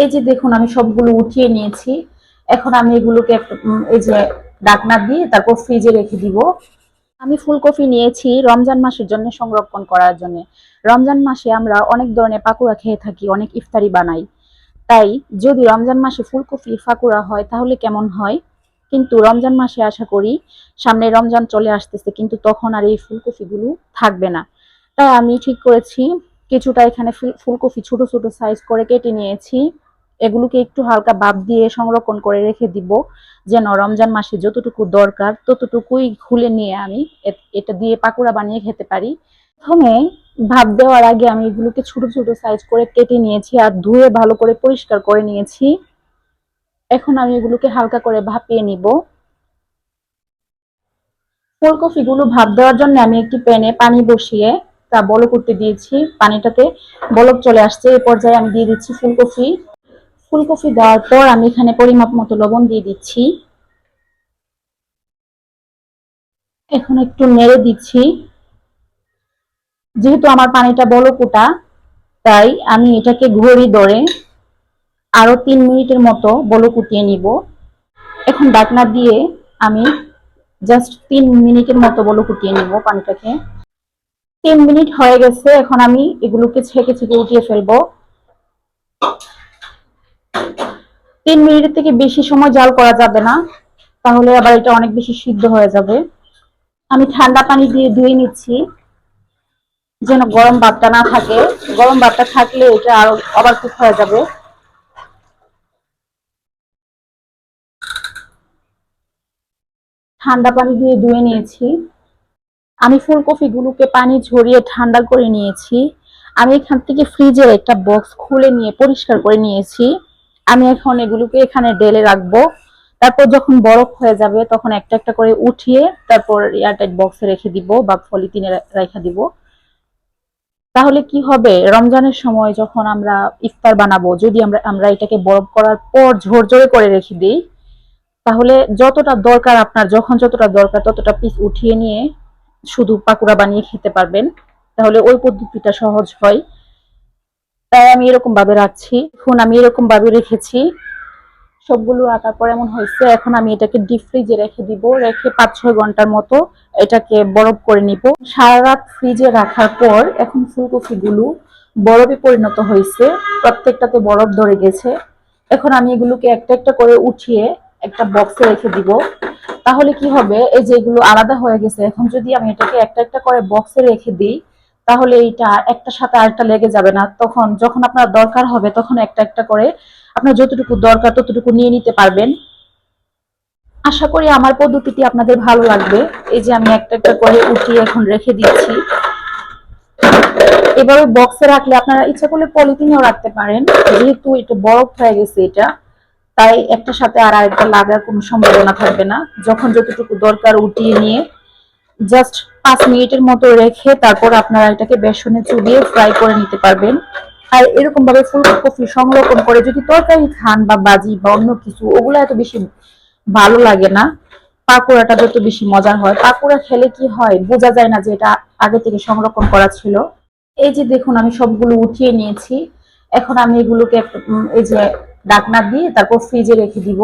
এই যে দেখুন, আমি সবগুলো উঠিয়ে নিয়েছি। এখন আমি এগুলোকে এই যে ডাকনা দিয়ে তারপর ফ্রিজে রেখে দিব। আমি ফুলকপি নিয়েছি রমজান মাসের জন্য সংরক্ষণ করার জন্য। রমজান মাসে আমরা অনেক ধরনের পাকুড়া খেয়ে থাকি, অনেক ইফতারি বানাই। তাই যদি রমজান মাসে ফুলকপি ফাকুড়া হয়, তাহলে কেমন হয়? কিন্তু রমজান মাসে আশা করি সামনে রমজান চলে আসতেছে, কিন্তু তখন আর এই ফুলকপিগুলো থাকবে না। তাই আমি ঠিক করেছি, কিছুটা এখানে ফুল- ফুলকপি ছোট ছোট সাইজ করে কেটে নিয়েছি। এগুলোকে একটু হালকা ভাপ দিয়ে সংরক্ষণ করে রেখে দিব, যেন রমজান মাসে যতটুকু দরকার ততটুকুই খুলে নিয়ে আমি এটা দিয়ে পাকোড়া বানিয়ে খেতে পারি। প্রথমে ভাপ দেওয়ার আগে আমি এগুলোকে ছোট ছোট সাইজ করে কেটে নিয়েছি আর ধুয়ে ভালো করে পরিষ্কার করে নিয়েছি। এখন আমি এগুলোকে হালকা করে ভাপিয়ে নিব। ফুলকপিগুলো ভাপ দেওয়ার জন্য আমি একটি প্যানে পানি বসিয়ে তা বলক করতে দিয়েছি। পানিটাতে বলক চলে আসছে। এই পর্যায়ে আমি দিয়ে দিচ্ছি ফুলকপি। ফুলকপি দেওয়ার পর আমি এখানে পরিমাপ মতো লবণ দিয়ে দিচ্ছি। এখন একটু নেড়ে দিচ্ছি। যেহেতু আমার পানিটা বলকুটা, তাই আমি এটাকে ঘড়ি ধরে আরও তিন মিনিটের মতো বলক উঠিয়ে নিব। এখন ডাকনা দিয়ে আমি জাস্ট তিন মিনিটের মতো বলক ফুটিয়ে নিব পানিটাকে। তিন মিনিট হয়ে গেছে, এখন আমি এগুলোকে ছেঁকে ছেঁকে উঠিয়ে ফেলব। তিন মিনিটের থেকে বেশি সময় জাল করা যাবে না, তাহলে আবার এটা অনেক বেশি সিদ্ধ হয়ে যাবে। আমি ঠান্ডা পানি দিয়ে ধুয়ে নিচ্ছি, যেন গরম ভাতটা না থাকে। গরম ভাতটা থাকলে এটা আরও আবার কুক হয়ে যাবে। ঠান্ডা পানি দিয়ে ধুয়ে নিয়েছি। আমি ফুলকপিগুলোকে পানি ঝরিয়ে ঠান্ডা করে নিয়েছি। আমি এখান থেকে ফ্রিজের একটা বক্স খুলে নিয়ে, পরিষ্কার করে নিয়েছি। আমি এখন এগুলোকে এখানে ডেলে রাখব। তারপর যখন বরফ হয়ে যাবে, তখন একটা একটা করে উঠিয়ে তারপর এয়ারটাইট বক্সে রেখে দিব বা পলিথিনে রেখে দিব। তাহলে কি হবে? রমজানের সময় যখন আমরা ইফতার বানাবো, যদি আমরা আমরা এটাকে বরফ করার পর ঝরঝরে করে রেখে দিই, তাহলে যতটা দরকার আপনার, যখন যতটা দরকার ততটা পিস উঠিয়ে নিয়ে শুধু পাকুড়া বানিয়ে খেতে পারবেন। তাহলে ওই পদ্ধতিটা সহজ হয়। তাই আমি এরকম ভাবে রাখছি। এখন আমি এরকম ভাবে রেখেছি। সবগুলো রাখার পর এমন হয়েছে, এখন আমি এটাকে ডিপ ফ্রিজে রেখে দিব। রেখে পাঁচ ছয় ঘণ্টার মতো এটাকে বরফ করে নিব। সারা রাত ফ্রিজে রাখার পর এখন ফুলকপিগুলো বরফে পরিণত হয়েছে। প্রত্যেকটাতে বরফ ধরে গেছে। এখন আমি এগুলোকে একটা একটা করে উঠিয়ে একটা বক্সে রেখে দিব। তাহলে কি হবে? এই যে এগুলো আলাদা হয়ে গেছে, এখন যদি আমি এটাকে একটা একটা করে বক্সে রেখে দিই তাহলে এইটা একটা সাথে আরেকটা লেগে যাবে না। তখন যখন আপনার দরকার হবে, তখন একটা একটা করে আপনার যতটুকু দরকার ততটুকু নিয়ে নিতে পারবেন। আশা করি আমার পদ্ধতিটি আপনাদের ভালো লাগবে। এই যে আমি একটা একটা করে উঠিয়ে এখন রেখে দিচ্ছি। এভাবে বক্সে রাখলে আপনারা ইচ্ছা করলে পলিথিনেও রাখতে পারেন। যেহেতু এটা বরফ হয়ে গেছে এটা, তাই একটা সাথে আর আরেকটা লাগার কোনো সম্ভাবনা থাকবে না। যখন যতটুকু দরকার উঠিয়ে নিয়ে জাস্ট পাঁচ মিনিটের মতো রেখে তারপর আপনারা এটাকে বেসনে চুবিয়ে ফ্রাই করে নিতে পারবেন। আর এরকম ভাবে ফুলকপি সংরক্ষণ করে যদি তরকারি খান বা বাজি বা অন্য কিছু, ওগুলো এত বেশি ভালো লাগে না। পাকোড়াটা যত বেশি মজার হয়। পাকোড়া খেলে কি হয়? বোঝা যায় না যে এটা আগে থেকে সংরক্ষণ করা ছিল। এই যে দেখুন, আমি সবগুলো উঠিয়ে নিয়েছি। এখন আমি এগুলোকে এই যে ডাকনা দিয়ে তারপর ফ্রিজে রেখে দিব।